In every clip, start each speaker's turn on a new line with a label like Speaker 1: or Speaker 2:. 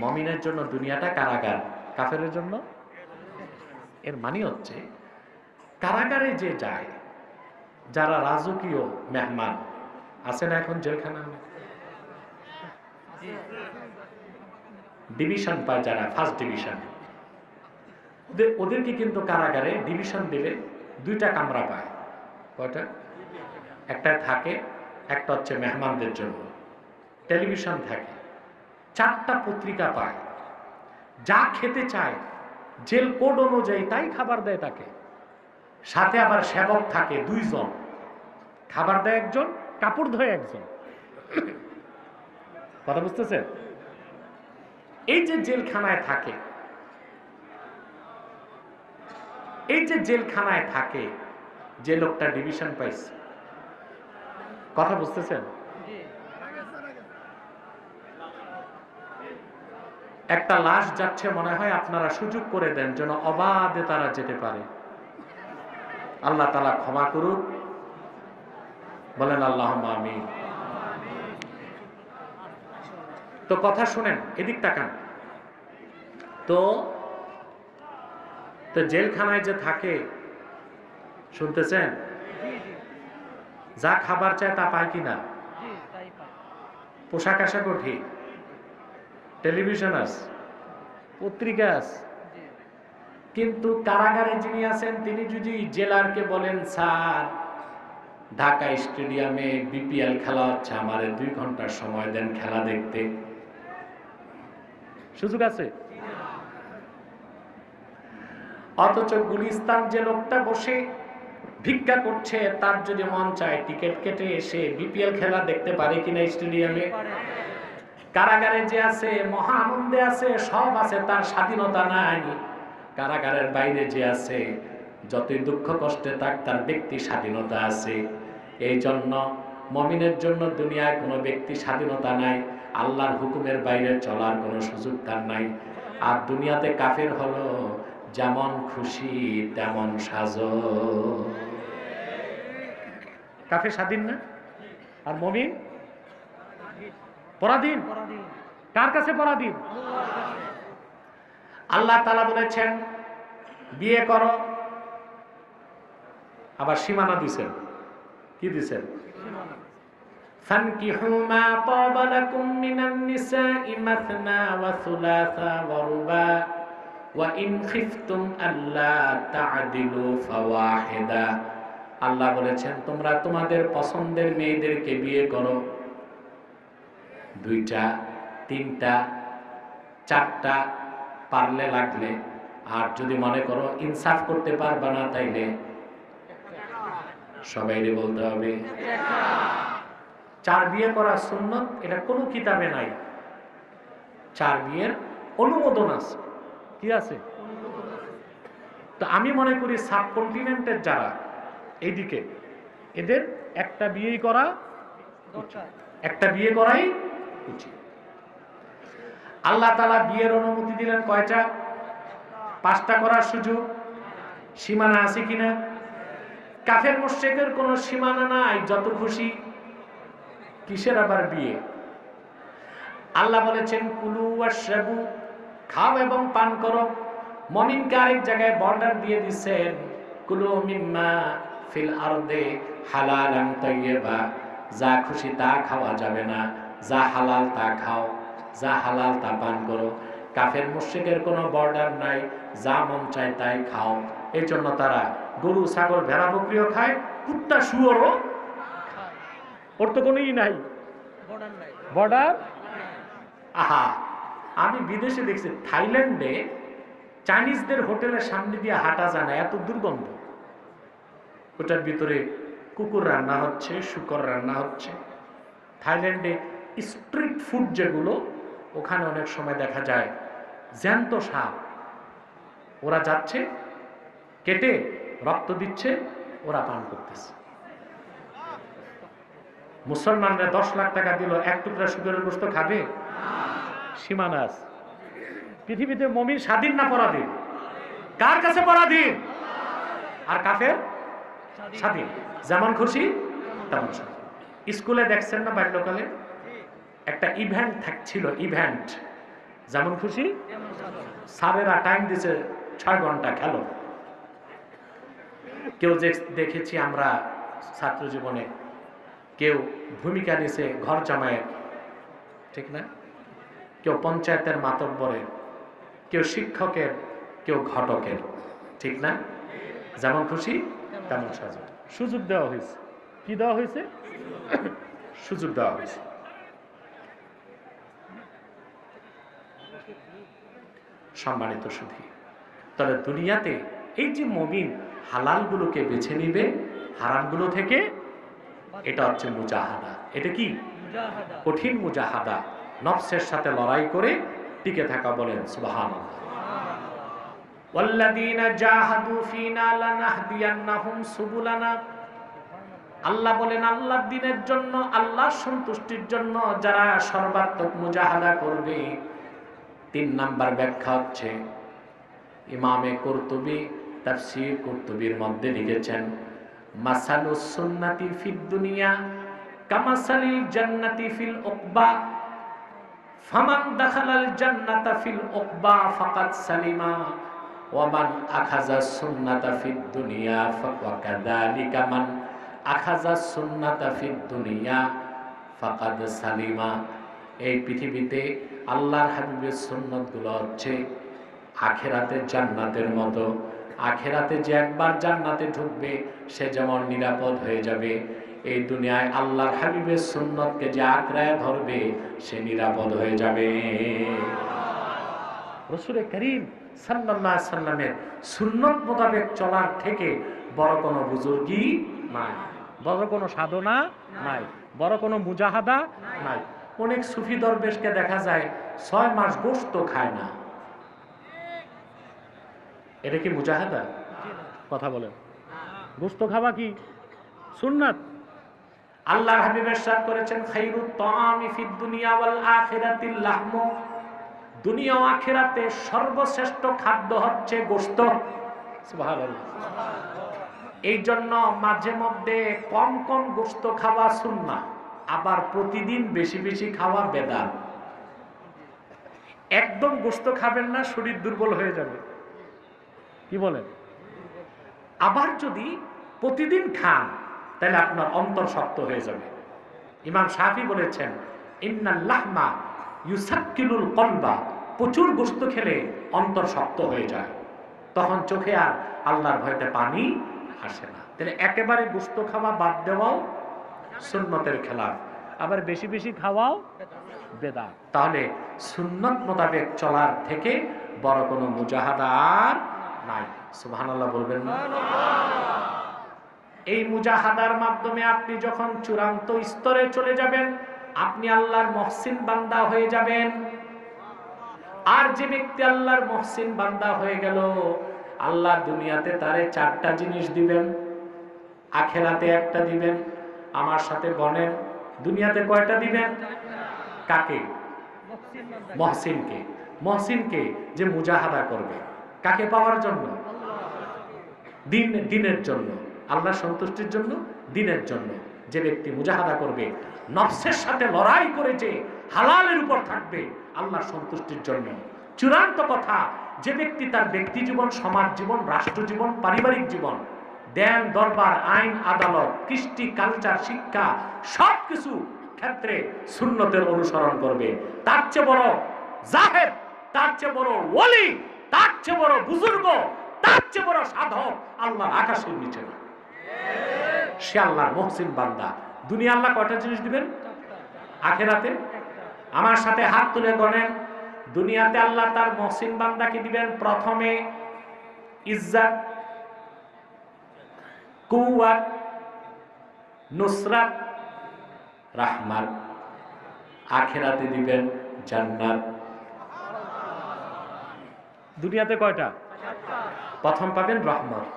Speaker 1: মমিনের জন্য দুনিয়াটা কারাগার। কাফেরের জন্য? এর মানে হচ্ছে, কারাগারে যে যায়, যারা রাজকীয় মেহমান, আছে না এখন জেলখানা? ডিভিশন পায় যারা ফার্স্ট ডিভিশন ওদের, ওদেরকে কিন্তু কারাগারে ডিভিশন দিলে দুইটা কামরা পায়। কয়টা? একটা থাকে, একটা হচ্ছে মেহমানদের জন্য। টেলিভিশন থাকে। চারটা পত্রিকা পায়। যা খেতে চায়, জেল কোড অনুযায়ী তাই খাবার দেয় তাকে। সাথে আবার সেবক থাকে দুইজন। খাবার দেয় একজন, কাপড় ধোয় একজন। কথা বুঝতেছেন? এই যে জেলখানায় থাকে, এই যে জেলখানায় থাকে, যে লোকটা ডিভিশন পাইছে। কথা বুঝতেছেন? একটা লাশ যাচ্ছে মনে হয় আপনারা সুযোগ করে দেন যেন অবাধে তারা যেতে পারে। আল্লাহ তালা ক্ষমা করুক। বলেন আল্লাহ আমি তো কথা শুনেন এদিক তাকান। তো তো জেলখানায় যে থাকে শুনতেছেন? যা খাবার চায় তা পায় কিনা? পোশাক আশাক ঠিক। টেলিভিশন আছে পত্রিকা আছে কিন্তু কারাগারে যিনি আছেন, তিনি যদি জেলারকে বলেন, স্যার, ঢাকা স্টেডিয়ামে বিপিএল খেলা হচ্ছে, আমারে দুই ঘণ্টার সময় দেন খেলা দেখতে। সুযোগ আছে? অথচ গুলিস্তান যে লোকটা বসে ভিক্ষা করছে, তার যদি মন চায় টিকিট কেটে এসে বিপিএল খেলা দেখতে পারে কিনা স্টেডিয়ামে? কারাগারে যে আছে মহা আনন্দে আছে, সব আছে, তার স্বাধীনতা নাই। কারাগারের বাইরে যে আছে, যতই দুঃখ কষ্টে থাক, তার ব্যক্তি স্বাধীনতা আছে। এই জন্য মমিনের জন্য দুনিয়ায় কোনো ব্যক্তি স্বাধীনতা নাই, আল্লাহর হুকুমের বাইরে চলার কোনো সুযোগ তার নাই। আর দুনিয়াতে কাফের হলো যেমন খুশি, তেমন সাজ। কাফের স্বাধীন না? আর মমিন? পরাধীন কার কাছে পরাধীন আল্লাহ তালা বলেছেন বিয়ে করো আবার সীমানা দিছেন কি দিছেন فانكحوا ما طاب لكم من النساء مثنى وثلاثا ورباع وإن خفتم ألا تعدلوا فواحدا আল্লাহ বলেছেন তোমরা তোমাদের পছন্দের মেয়েদেরকে বিয়ে করো দুইটা, তিনটা, চারটা পারলে লাগলে। আর যদি মনে করো ইনসাফ করতে পারবা না তাইলে সবাইরে বলতে হবে। চার বিয়ে করা সুন্নত, এটা কোনো কিতাবে নাই। চার বিয়ের অনুমোদন আছে। কি আছে? তো আমি মনে করি সাবকন্টিনেন্টের যারা, এইদিকে, এদের একটা বিয়েই করা একটা বিয়ে করাই উচিত। আল্লাহ তালা বিয়ের অনুমতি দিলেন কয়টা? পাঁচটা করার সুযোগ। সীমানা আছে কিনা? কাফের মোশেকের কোনো সীমানা নাই, যত খুশি কিসের আবার বিয়ে? আল্লাহ বলেছেন, কুলু আশরাবু খাও এবং পান করো। মমিনকে আরেক জায়গায় বর্ডার দিয়ে দিচ্ছেন, কুলু মিম্মা ফিল আরদে হালালান তাইয়্যিবা, যা খুশি তা খাওয়া যাবে না। যা হালাল তা খাও যা হালাল তা পান করো। কাফের মুশ্রিকের কোনো বর্ডার নাই যা মন চায় তাই খাও। এই জন্য তারা গরু ছাগল ভেড়া বকরিও খায় কুত্তা শুয়োরও ওর তো কোনো ই নাই। বর্ডার? আহা আমি বিদেশে দেখছি থাইল্যান্ডে চাইনিজদের হোটেলের সামনে দিয়ে হাঁটা যায় না এত দুর্গন্ধ। ওটার ভিতরে কুকুর রান্না হচ্ছে শুকর রান্না হচ্ছে। থাইল্যান্ডে স্ট্রিট ফুড যেগুলো, ওখানে অনেক সময় দেখা যায়, জ্যান্ত সাপ। ওরা যাচ্ছে, কেটে রক্ত দিচ্ছে, ওরা পান করতেছে। মুসলমানরা দশ লাখ টাকা দিল, এক টুকরা সুগরের গোস্ত খাবে? সীমানা আছে। পৃথিবীতে মমিন স্বাধীন না পরাধীন? কার কাছে পরাধীন? আর কাফের? স্বাধীন। যেমন খুশি, তেমন স্কুলে দেখছেন না বাল্যকালে? একটা ইভেন্ট থাকছিল ইভেন্ট যেমন খুশি? সারেরা টাইম দিছে ছয় ঘণ্টা খেলো। কেউ যে দেখেছি আমরা ছাত্র জীবনে কেউ ভূমিকা নিছে ঘর জামায়ের ঠিক না? কেউ পঞ্চায়েতের মাতব্বরের কেউ শিক্ষকের কেউ ঘটকের ঠিক না? যেমন খুশি তেমন সাজা। সুযোগ দেওয়া হয়েছে। কি দেওয়া হয়েছে? সুযোগ দেওয়া হয়েছে। সম্মানিত সুধী তবে দুনিয়াতে এই যে মমিন হালালগুলোকে বেছে নিবে হারামগুলো থেকে এটা হচ্ছে মুজাহাদা। এটা কি? কঠিন মুজাহাদা। নফসের সাথে লড়াই করে টিকে থাকা বলেন সুবাহান আল্লাহ বলেন আল্লাহ দিনের জন্য আল্লাহর সন্তুষ্টির জন্য যারা সর্বাত্মক মুজাহাদা করবে তিন নাম্বার ব্যাখ্যা হচ্ছে, ইমামে কর্তুবি তাফসির কর্তুবির মধ্যে লিখেছেন মাসালুস সুন্নাতি ফিদ দুনিয়া কামাসালিল জান্নাতি ফিল উকবা, ফামান দাখালাল জান্নাতা ফিল উকবা ফাকাদ সালিমা ওয়ামান আখাযা সুন্নাতা ফিদ দুনিয়া ফাওয়া কাযালিকা, মান আখাযা সুন্নাতা ফিদ দুনিয়া ফাকাদ সালিমা। এই পৃথিবীতে আল্লাহর হাবিবের সুন্নতগুলো হচ্ছে আখেরাতে জান্নাতের মতো। আখেরাতে যে একবার জান্নাতে ঢুকবে সে যেমন নিরাপদ হয়ে যাবে। এই দুনিয়ায় আল্লাহর হাবিবের সুন্নতকে যে আঁকড়ায় ধরবে সে নিরাপদ হয়ে যাবে। রসুরে করিম সাল্লাল্লাহ সাল্লামের সুন্নত মোতাবেক চলার থেকে বড় কোনো বুজুর্গি নাই। বড় কোনো সাধনা নাই। বড় কোনো মুজাহাদা নাই। অনেক সুফি দরবেশকে দেখা যায়, ছয় মাস গোস্ত খায় না। এটা কি মুজাহাদা? কথা বলেন। গোস্ত খাওয়া কি? সুন্নাত। আল্লাহর হাবিবের সাথ করেছেন, খাইরুত তাআমি ফিদ দুনিয়া ওয়াল আখিরাতিল লাহম। দুনিয়া ও আখিরাতে সর্বশ্রেষ্ঠ খাদ্য হচ্ছে গোস্ত সুবহানাল্লাহ। এই জন্য মাঝে মধ্যে কম কম গোস্ত খাওয়া সুন্না আবার প্রতিদিন বেশি বেশি খাওয়া বেদান। একদম গোস্ত খাবেন না, শরীর দুর্বল হয়ে যাবে। কি বলেন? আবার যদি প্রতিদিন খান, তাহলে আপনার অন্তর শক্ত হয়ে যাবে। ইমাম শাফি বলেছেন ইন্নাল্লাহমা ইউসাক্কিলুল কলবা। প্রচুর গোস্ত খেলে অন্তর শক্ত হয়ে যায়। তখন চোখে আর আল্লাহর ভয়তে পানি আসে না। তাহলে একেবারে গোস্ত খাওয়া বাদ দেওয়াও সুন্নতের খেলাফ। আবার বেশি বেশি খাওয়াও বেদা তাহলে সুন্নত মোতাবেক চলার থেকে বড় কোনো মুজাহাদা আর নাই। সুবহানাল্লাহ বলবেন না? এই মুজাহাদার মাধ্যমে আপনি যখন চূড়ান্ত স্তরে চলে যাবেন, আপনি আল্লাহর মহসিন বান্দা হয়ে যাবেন। আর যে ব্যক্তি আল্লাহর মহসিন বান্দা হয়ে গেল, আল্লাহ দুনিয়াতে তারে চারটা জিনিস দিবেন, আখেরাতে একটা দিবেন আমার সাথে গণেন দুনিয়াতে কয়টা দিবেন? কাকে? মহসিনকে। মহসিনকে যে মুজাহাদা করবে। কাকে পাওয়ার জন্য? দিন, দিনের জন্য। আল্লাহ সন্তুষ্টির জন্য, দিনের জন্য। যে ব্যক্তি মুজাহাদা করবে, নফসের সাথে লড়াই করে যে হালালের উপর থাকবে, আল্লাহ সন্তুষ্টির জন্য। চূড়ান্ত কথা, যে ব্যক্তি তার ব্যক্তি জীবন, সমাজ জীবন, রাষ্ট্র জীবন, পারিবারিক জীবন দেন দরবার, আইন, আদালত, কৃষ্টি, কালচার, শিক্ষা সব কিছু ক্ষেত্রে সুন্নতের অনুসরণ করবে। তার চেয়ে বড় জাহেদ তার চেয়ে বড় ওলি, তার চেয়ে বড় বুজুর্গ, তার চেয়ে বড় সাধক আল্লাহ আকাশের নিচে না। সে আল্লাহর মহসিন বান্দা। দুনিয়া আল্লাহ কয়টা জিনিস দিবেন? আখেরাতে? আমার সাথে হাত তুলে গণেন। দুনিয়াতে আল্লাহ তার মহসিন বান্দাকে দিবেন প্রথমে ইজ্জাত কুয়াত নুসরাত রাহমাত আখেরাতে দিবেন জান্নাত। দুনিয়াতে কয়টা? প্রথম পাবেন রহমত।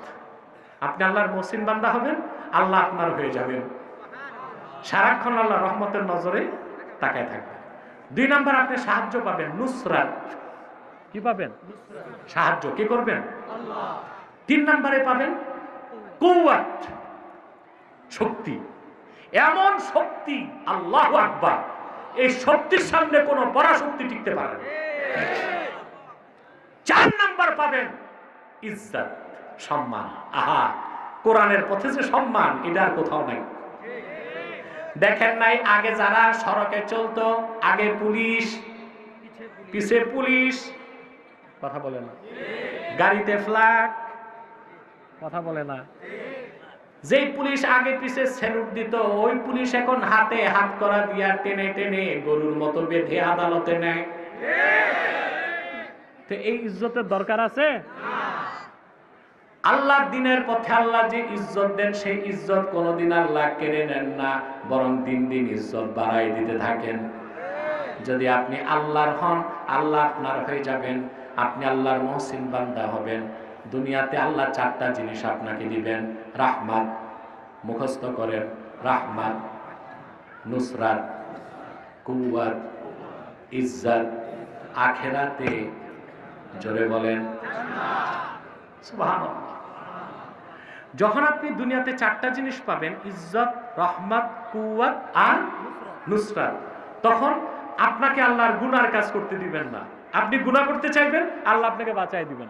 Speaker 1: আপনি আল্লাহর মহসিন বান্দা হবেন আল্লাহ আপনার হয়ে যাবেন। সারাক্ষণ আল্লাহ রহমতের নজরে তাকায় থাকবেন। দুই নাম্বার আপনি সাহায্য পাবেন নুসরাত। কি পাবেন? সাহায্য কি করবেন? তিন নাম্বারে পাবেন কৌয়াত শক্তি। এমন শক্তি, আল্লাহ আকবার, এই শক্তির সামনে কোনো পরাশক্তি টিকতে পারে না। পাবেন ইজ্জত, সম্মান। আহা, কোরআনের পথে যে সম্মান, এটা আর কোথাও নাই। দেখেন নাই, আগে যারা সড়কে চলতো, আগে পুলিশ, পিছে পুলিশ, কথা বলে না। গাড়িতে ফ্ল্যাগ কথা বলে না। যেই পুলিশ আগে পিছে স্যালুট দিত, ওই পুলিশ এখন হাতে হাত করা দিয়া টেনে টেনে গরুর মতো বেঁধে আদালতে নেয়। তো এই ইজ্জতের দরকার আছে? আল্লাহ দিনের পথে আল্লাহ যে ইজ্জত দেন, সেই ইজ্জত কোনোদিন আল্লাহ কেড়ে নেন না, বরং দিন দিন ইজ্জত বাড়াই দিতে থাকেন। যদি আপনি আল্লাহর হন, আল্লাহ আপনার হয়ে যাবেন, আপনি আল্লাহর মহসিন বান্দা হবেন। দুনিয়াতে আল্লাহ চারটা জিনিস আপনাকে দিবেন, রাহমাত, মুখস্থ করেন, রাহমাত, নুসরাত কুয়াত ইজ্জত, আখেরাতে জোরে বলেন যখন আপনি দুনিয়াতে চারটা জিনিস পাবেন, ইজ্জত, রহমত কুয়াত আর নুসরাত, তখন আপনাকে আল্লাহর গুনার কাজ করতে দিবেন না। আপনি গুনাহ করতে চাইবেন, আল্লাহ আপনাকে বাঁচাই দিবেন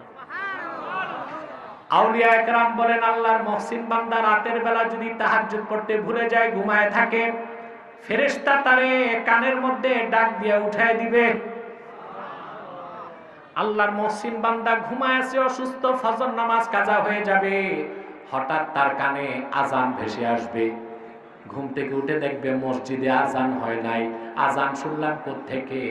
Speaker 1: আউলিয়া একরাম বলেন, আল্লাহর মহসিন বান্দা রাতের বেলা যদি তাহাজ্জুদ পড়তে ভুলে যায়, ঘুমায় থাকে, ফেরেশতা তারে কানের মধ্যে ডাক দিয়ে উঠায় দিবে। আল্লাহর মহসিন বান্দা ঘুমায় আছে অসুস্থ, ফজর নামাজ কাজা হয়ে যাবে। হঠাৎ তার কানে আজান ভেসে আসবে। ঘুম থেকে উঠে দেখবে মসজিদে আজান হয় নাই। আজান শুনলাম থেকে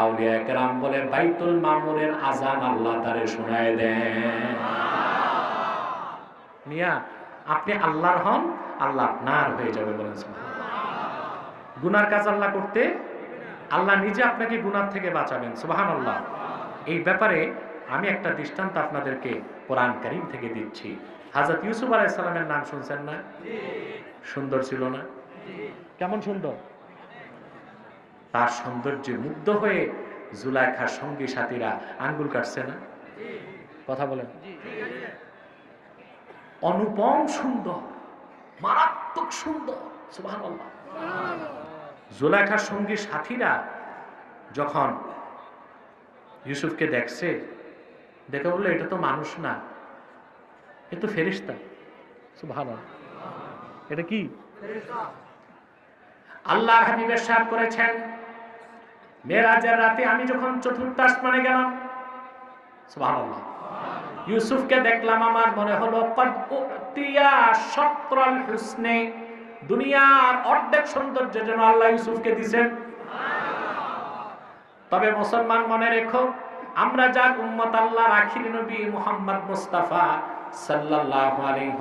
Speaker 1: আউলিয়া একরাম বলে, বাইতুল মামুরের আজান আল্লাহ তারে শোনায় দেন। মিয়া, আপনি আল্লাহর হন, আল্লাহ আপনার হয়ে যাবে বলেন গুনার কাজ আল্লাহ করতে আল্লাহ নিজে আপনাকে গুনার থেকে বাঁচাবেন সুবাহান আল্লাহ এই ব্যাপারে আমি একটা দৃষ্টান্ত আপনাদেরকে কোরআন করিম থেকে দিচ্ছি। হাজরত ইউসুফ আলাইসালামের নাম শুনছেন না? সুন্দর ছিল না? কেমন সুন্দর? তার সৌন্দর্যে মুগ্ধ হয়ে জুলাইখার সঙ্গী সাথীরা আঙ্গুল কাটছে না? কথা বলেন। অনুপম সুন্দর, মারাত্মক সুন্দর জুলাইখার সঙ্গী সাথীরা যখন ইউসুফকে দেখছে, দেখে বলল, এটা তো মানুষ না, এ তো ফেরিস্তা সুবহানাল্লাহ। এটা কি? আল্লাহ হাবিবের সাহেব করেছেন মেরাজের রাতে আমি যখন চতুর্থ আসমানে গেলাম, সুবহানাল্লাহ। ইউসুফকে দেখলাম আমার মনে হলো দুনিয়ার অর্ধেক সৌন্দর্য যেন আল্লাহ ইউসুফকে দিছেন। তবে মুসলমান মনে রেখো, আমরা যার উম্মত আল্লাহর আখির নবী মুহাম্মদ মুস্তাফা সাল্লাল্লাহু আলাইহি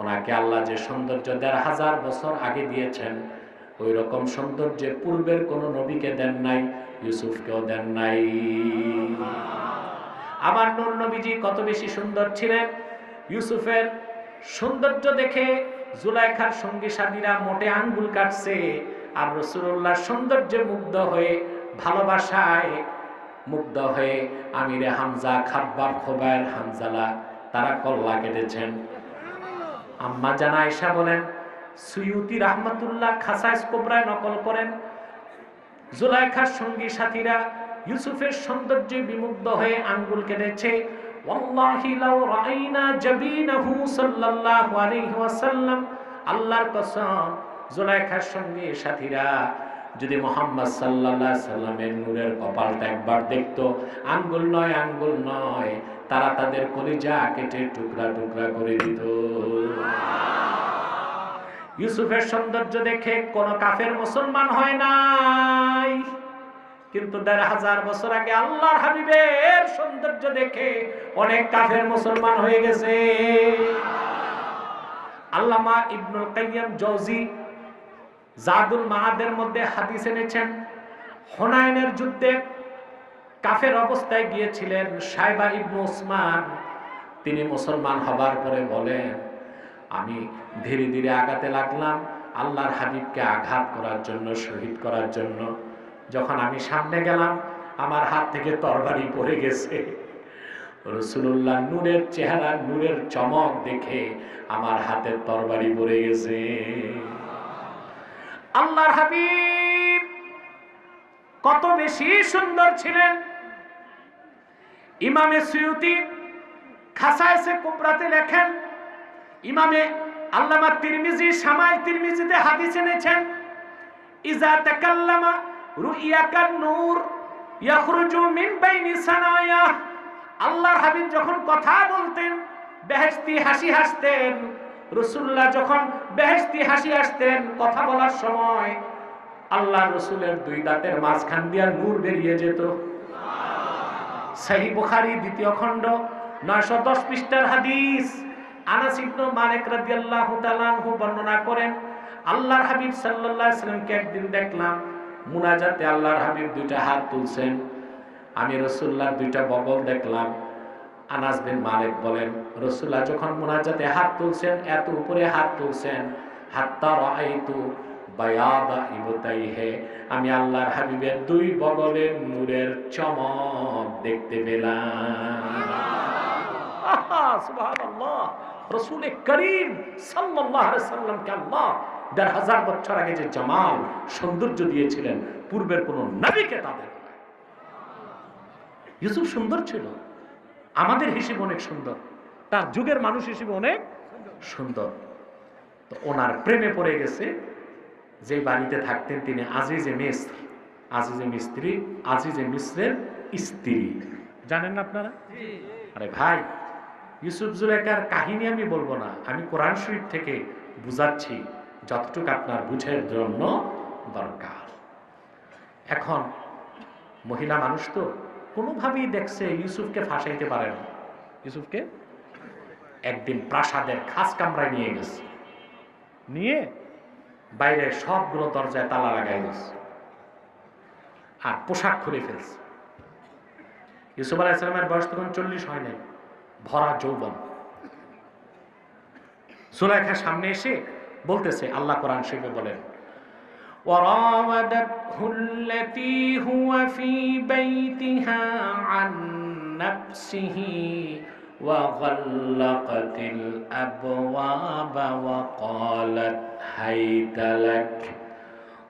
Speaker 1: ওনাকে আল্লাহ যে সৌন্দর্য দেড় হাজার বছর আগে দিয়েছেন, ওই রকম সৌন্দর্য পূর্বের কোনো নবীকে দেন নাই, ইউসুফকেও দেন নাই। আমার নূর নবীজি কত বেশি সুন্দর ছিলেন। ইউসুফের সৌন্দর্য দেখে জুলাইখার সঙ্গী সাথীরা মোটে আঙ্গুল কাটছে আর রসুল্লাহ সৌন্দর্যে মুগ্ধ হয়ে ভালোবাসায় মুগ্ধ হয়ে আমিরে হামজা খাব্বার খোবায়ের হামজালা তারা কল্লা কেটেছেন। আম্মা জানা আয়সা বলেন, সুয়ুতি রহমতুল্লাহ খাসাইস কোবরায় নকল করেন। জুলাইখার সঙ্গী সাথীরা ইউসুফের সৌন্দর্যে বিমুগ্ধ হয়ে আঙ্গুল কেটেছে। আল্লাহর কসম, জুলাইখার সঙ্গী সাথীরা, যদি মোহাম্মদ সাল্লামের নূরের কপালটা একবার দেখতো, আঙ্গুল নয় আঙ্গুল নয়, তারা তাদের কলিজা কেটে টুকরা টুকরা করে দিত। ইউসুফের সৌন্দর্য দেখে কোন কাফের মুসলমান হয় নাই। কিন্তু দেড় হাজার বছর আগে আল্লাহর হাবিবের সৌন্দর্য দেখে অনেক কাফের মুসলমান হয়ে গেছে। আল্লামা ইবনুল কাইয়াম জৌজি জাদুল মাহাদের মধ্যে হাদিস এনেছেন, হোনাইনের যুদ্ধে কাফের অবস্থায় গিয়েছিলেন সাইবা ইবনু ওসমান। তিনি মুসলমান হবার পরে বলেন, আমি ধীরে ধীরে আগাতে লাগলাম আল্লাহর হাবিবকে আঘাত করার জন্য, শহীদ করার জন্য। যখন আমি সামনে গেলাম, আমার হাত থেকে তরবারি পড়ে গেছে। রসুল্লাহ নূরের চেহারা, নূরের চমক দেখে আমার হাতের তরবারি পড়ে গেছে। আল্লাহর হাবিব কত বেশি সুন্দর ছিলেন। ইমামে সুয়ুতি খাসায়সে কুবরাতে লেখেন, ইমামে আল্লামা তিরমিজি সামাই তিরমিজিতে হাদিস এনেছেন, ইজা তাকাল্লামা রুইয়াকান নূর ইয়াখরুজু মিন বাইনি সানায়া। আল্লাহর হাবিব যখন কথা বলতেন, বেহেশতি হাসি হাসতেন, রসুল্লাহ যখন বেহেশতি হাসি হাসতেন কথা বলার সময় আল্লাহ রসুলের দুই দাঁতের মাঝখান দিয়া নূর বেরিয়ে যেত। সাহি বুখারি দ্বিতীয় খণ্ড, নয়শো দশ পৃষ্ঠার হাদিস। আনাস ইবনু মালিক রাদিয়াল্লাহু তাআলা বর্ণনা করেন, আল্লাহর হাবিব সাল্লাল্লাহু আলাইহি সাল্লামকে একদিন দেখলাম মুনাজাতে আল্লাহর হাবিব দুইটা হাত তুলছেন। আমি রসুল্লাহর দুইটা বগল দেখলাম। আনাস বিন মালিক বলেন, রসুল্লাহ যখন মুনাজাতে হাত তুলছেন, এত উপরে হাত তুলছেন। হাত্তা আমি আল্লাহর হাবিবের দুই বগলের নূরের চমক দেখতে পেলাম। রসুলে করিম সাল্লাল্লাহু আলাইহি সাল্লামকে আল্লাহ দেড় হাজার বছর আগে যে জামাল সৌন্দর্য দিয়েছিলেন, পূর্বের কোন নবীকে তাদের ইউসুফ সুন্দর ছিল। আমাদের হিসেবে অনেক সুন্দর। তার যুগের মানুষ হিসেবে অনেক সুন্দর। তো ওনার প্রেমে পড়ে গেছে। যে বাড়িতে থাকতেন তিনি আজিজে মিস্র আজিজে মিস্ত্রি, আজিজে মিশ্রের স্ত্রী। জানেন না আপনারা? আরে ভাই, ইউসুফ জুলেখার কাহিনী আমি বলব না। আমি কোরআন শরীফ থেকে বুঝাচ্ছি। যতটুকু আপনার বুঝের জন্য দরকার। এখন মহিলা মানুষ তো কোনোভাবেই দেখছে ইউসুফকে ফাঁসাইতে পারে না। ইউসুফকে? একদিন প্রাসাদের খাস কামরায় নিয়ে গেছে। নিয়ে? বাইরে সবগুলো দরজায় তালা লাগাই গেছে আর পোশাক খুলে ফেলছে। ইউসুফ আলাইসালামের বয়স তখন চল্লিশ হয় নাই। ভরা যৌবন। সুলাইখার সামনে এসে বলতেছে আল্লাহ কোরআন শিখে বলেন وراودته التي هو في بيتها عن نفسه وغلقت الأبواب وقالت هيت لك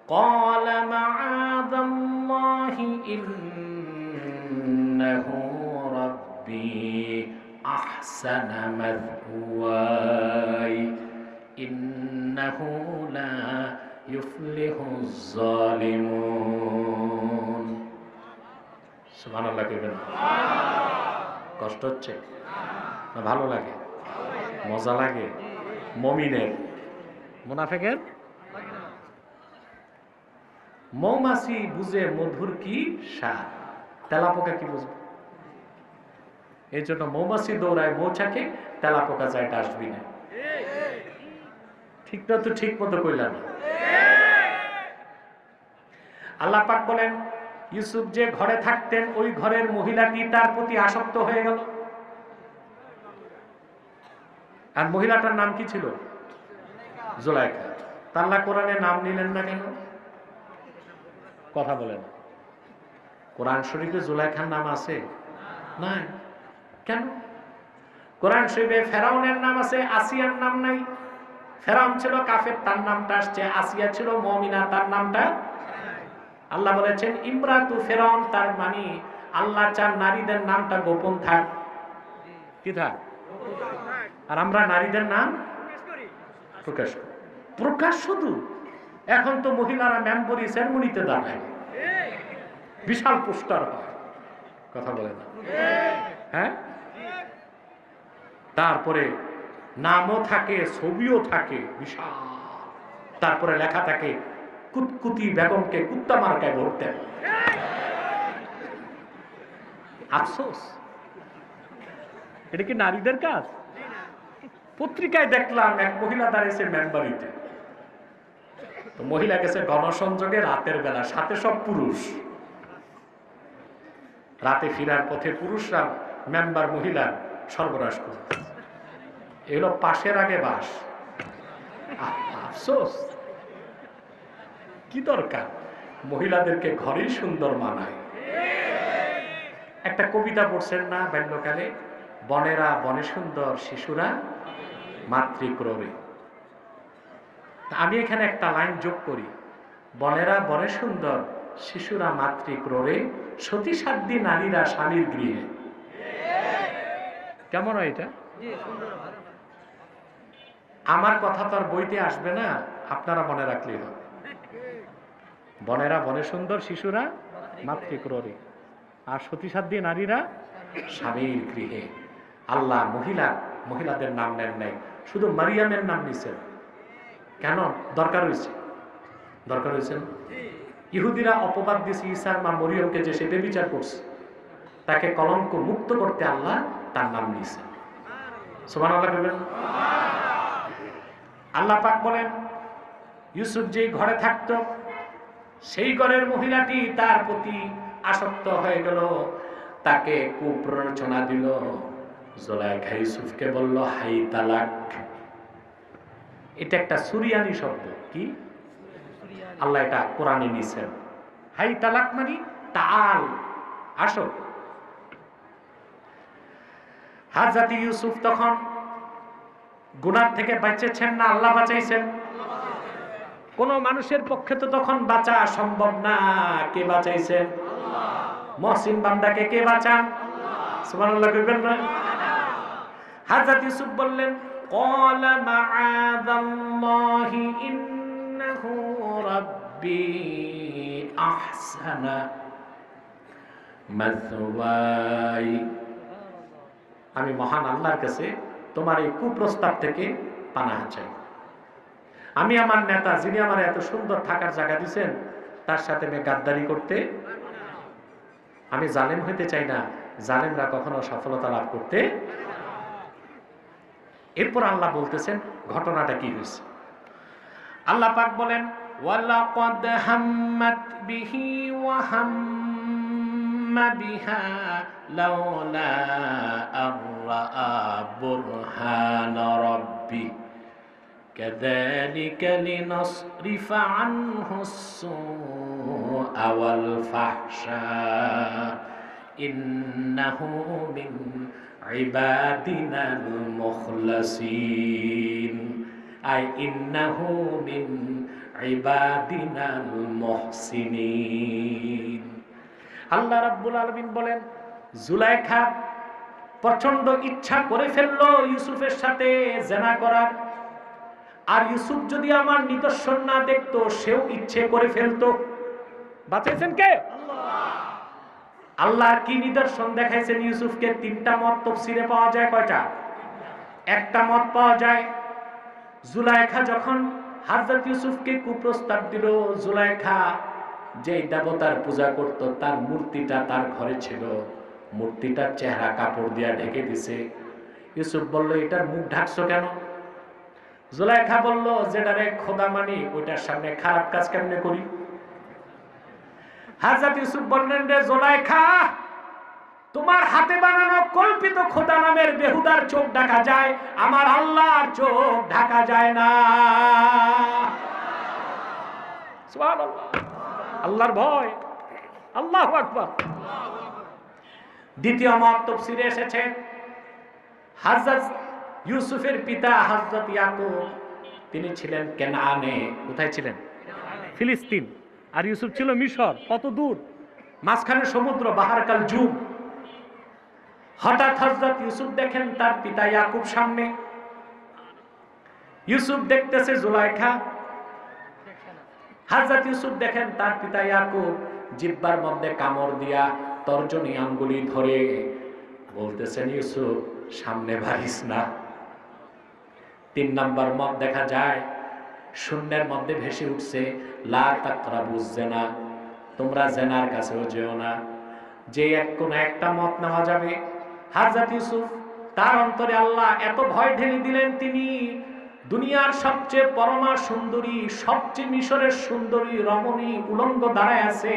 Speaker 1: قال معاذ الله إنه ربي أحسن مثواي إنه ইন্নাহু লা ইউফলিহু যালিমুন সুবহানাল্লাহ কইবেন। কষ্ট হচ্ছে? না, ভালো লাগে? মজা লাগে? মমিনের? মুনাফেকের? মৌমাছি বুঝে মধুর কি স্বাদ? তেলাপোকা কি বুঝবে? এই জন্য মৌমাছি দৌড়ায় মৌচাকে তেলাপোকা যায় ডাস্টবিনে ঠিক না তো ঠিক মতো কইলাম। আল্লাহ পাক বলেন, ইউসুফ যে ঘরে থাকতেন, ওই ঘরের মহিলাটি তার প্রতি আসক্ত হয়ে গেল। আর মহিলাটার নাম কি ছিল? জোলাইখা। তাল্লা কোরআনে নাম নিলেন না কেন? কথা বলেন। কোরআন শরীফে জুলাইখার নাম আছে? নাই। কেন? কোরআন শরীফে ফেরাউনের নাম আছে, আসিয়ার নাম নাই। ফেরাউন ছিল কাফের, তার নামটা আসছে আসিয়া ছিল মমিনা, তার নামটা? আল্লাহ বলেছেন, ইমরাতু ফেরাউন তার মানে আল্লাহ চান নারীদের নামটা গোপন থাক। কি থাক? আর আমরা নারীদের নাম প্রকাশ প্রকাশ শুধু? এখন তো মহিলারা মেম্বরি সেরেমনিতে দাঁড়ায়। বিশাল পোস্টার হয়। কথা বলে না। হ্যাঁ? তারপরে নামও থাকে, ছবিও থাকে, বিশাল। তারপরে লেখা থাকে, কুতকুতি বেগমকে কুত্তা মার্কায় ভরতেন আফসোস। এটা কি নারীদের কাজ? পত্রিকায় দেখলাম এক মহিলা দাঁড়িয়েছে মেম্বারিতে। তো মহিলা গেছে গণসংযোগে, রাতের বেলা, সাথে সব পুরুষ। রাতে ফিরার পথে পুরুষরা, মেম্বার মহিলা, সর্বনাশ করে এগুলো পাশের আগে বাস। আফসোস। কি দরকার? মহিলাদেরকে ঘরেই সুন্দর মানায়। একটা কবিতা পড়ছেন না বাল্যকালে বনেরা বনে সুন্দর শিশুরা মাতৃক্রোরে তা আমি এখানে একটা লাইন যোগ করি। বনেরা বনে সুন্দর, শিশুরা মাতৃক্রোরে সতী সাধ্যী নারীরা স্বামীর গৃহে। কেমন হয় এটা? আমার কথা তো আর বইতে আসবে না, আপনারা মনে রাখলেই হবে। বনেরা বনে সুন্দর, শিশুরা মাতৃক্রোরে আর সতীসাধ্যী নারীরা স্বামীর গৃহে। আল্লাহ মহিলা, মহিলাদের নাম নেন নাই, শুধু মারিয়ামের নাম নিছেন কেন? দরকার হয়েছে দরকার হয়েছে ইহুদিরা অপবাদ দিয়েছে ঈসার মা মরিয়মকে যে সে বেবিচার করছে। তাকে কলঙ্ক মুক্ত করতে আল্লাহ তার নাম নিয়েছেন সোমান আল্লাহ আল্লাহ পাক বলেন, ইউসুফ যে ঘরে থাকতো, সেই ঘরের মহিলাটি তার প্রতি আসক্ত হয়ে গেল। তাকে কুপ্ররোচনা দিল। জোলাইখা ইউসুফকে বলল, হাই তালাক। এটা একটা সুরিয়ানি শব্দ, কি? আল্লাহ এটা কোরআনে নিছেন। হাই তালাক মানে তাল আসো হাজরাতি ইউসুফ তখন গুনার থেকে বাঁচেছেন না আল্লাহ বাঁচাইছেন কোন মানুষের পক্ষে তো তখন বাঁচা সম্ভব না কে বাঁচাইছেন মহসিন বান্দাকে কে বাঁচান সুবহানাল্লাহ কইবেন না হযরত ইউসুফ বললেন قال معاذ الله إنه ربي أحسن مثواي আমি মহান আল্লাহর কাছে তোমার এই কুপ্রস্তাব থেকে পানাহ চাই। আমি আমার নেতা যিনি আমার এত সুন্দর থাকার জায়গা দিছেন, তার সাথে আমি গাদ্দারি করতে আমি জালেম হইতে চাই না। জালেমরা কখনো সফলতা লাভ করতে এরপর আল্লাহ বলতেছেন, ঘটনাটা কি হয়েছে? আল্লাহ পাক বলেন হাম্মাত বিহি ওয়া হাম্মা بها لولا أن رأى برهان ربي. كذلك لنصرف عنه السوء والفحشاء. إنه من عبادنا المخلصين. أي إنه من عبادنا المحسنين. আল্লাহ রাব্বুল আলামিন বলেন, জুলাইখা প্রচণ্ড ইচ্ছা করে ফেলল ইউসুফের সাথে জেনা করার। আর ইউসুফ যদি আমার নিদর্শন না দেখতো, সেও ইচ্ছে করে ফেলতো। বাঁচাইছেন কে? আল্লাহর কি নিদর্শন দেখাইছেন ইউসুফকে? তিনটা মত তফসিরে পাওয়া যায় কয়টা? একটা মত পাওয়া যায়, জুলাইখা যখন হাজরত ইউসুফকে কুপ্রস্তাব দিল, জুলাইখা যে দেবতার পূজা করত, তার মূর্তিটা তার ঘরে ছিল। মূর্তিটার চেহারা কাপড় দিয়া ঢেকে দিছে। ইউসুফ বলল, এটার মুখ ঢাকছো কেন? জুলাইখা বলল যেটারে খোদা মানি, ওইটার সামনে খারাপ কাজ কেমনে করি? হাজরত ইউসুফ বললেন, রে জোলাইখা, তোমার হাতে বানানো কল্পিত খোদা নামের বেহুদার চোখ ঢাকা যায়, আমার আল্লাহর চোখ ঢাকা যায় না। সুবহানাল্লাহ। আল্লাহর ভয়। আল্লাহ আকবার। দ্বিতীয় মত তফসিরে এসেছে। হাজরত ইউসুফের পিতা হজরত ইয়াকুব, তিনি ছিলেন কেনানে। কোথায় ছিলেন? ফিলিস্তিন। আর ইউসুফ ছিল মিশর, কত দূর? মাঝখানে সমুদ্র, বাহারকাল যুগ। হঠাৎ হজরত ইউসুফ দেখেন তার পিতা ইয়াকুব সামনে। ইউসুফ দেখতেছে জুলাইখা হাজরত ইউসুফ দেখেন, তার পিতা ইয়াকুব জিব্বার মধ্যে কামড় দিয়া তর্জনী আঙ্গুলি ধরে বলতেছেন, ইউসুফ, সামনে বাড়িস না। তিন নাম্বার মত দেখা যায়, শূন্যের মধ্যে ভেসে উঠছে, লা তাকরাবু জেনা তোমরা জেনার কাছেও যেও না। যে এক কোন একটা মত নেওয়া যাবে। হাজরত ইউসুফ, তার অন্তরে আল্লাহ এত ভয় ঢেলে দিলেন তিনি দুনিয়ার সবচেয়ে পরমা সুন্দরী, সবচেয়ে মিশরের সুন্দরী রমণী উলঙ্গ দাঁড়ায় আছে।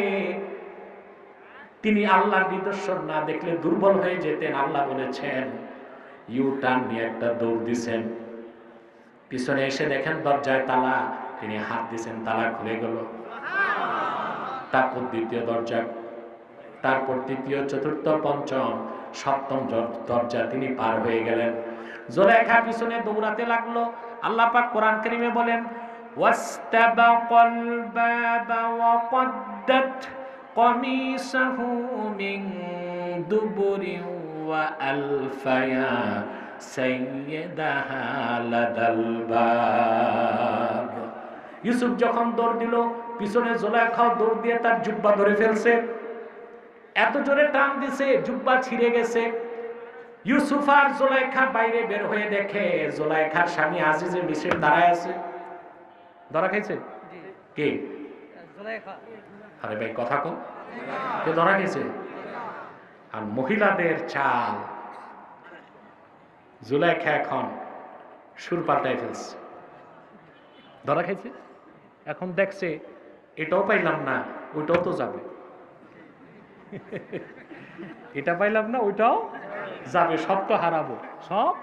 Speaker 1: তিনি আল্লাহর নিদর্শন না দেখলে দুর্বল হয়ে যেতেন, আল্লাহ বলেছেন, ইউ টার্ন নিয়ে একটা দৌড় দিছেন। পিছনে এসে দেখেন দরজায় তালা, তিনি হাত দিছেন, তালা খুলে গেল। তারপর দ্বিতীয় দরজা, তারপর তৃতীয়, চতুর্থ, পঞ্চম, সপ্তম দরজা, তিনি পার হয়ে গেলেন। জোলেখা পিছনে দৌড়াতে লাগল। আল্লাহ পাক কোরআন কারিমে বলেন واستبق الباب وقدت قميصه من دبر وألفيا سيدها لدى الباب ইউসুফ যখন দৌড় দিল পিছনে জোলাইখাও দৌড় দিয়ে তার জুব্বা ধরে ফেলছে এত জোরে টান দিছে জুব্বা ছিঁড়ে গেছে ইউসুফ আর জোলাইখা বাইরে বের হয়ে দেখে জোলাইখার স্বামী আজিজে মিশ্রের দাঁড়ায় আছে। ধরা খাইছে? কে? আরে ভাই কথা কম কে ধরা গেছে আর মহিলাদের চাল। জুলাইখা এখন সুর পাল্টাই ফেলছে। ধরা খাইছে? এখন দেখছে এটাও পাইলাম না ওইটাও তো যাবে। এটা পাইলাম না ওইটাও যাবে সব তো হারাবো। সব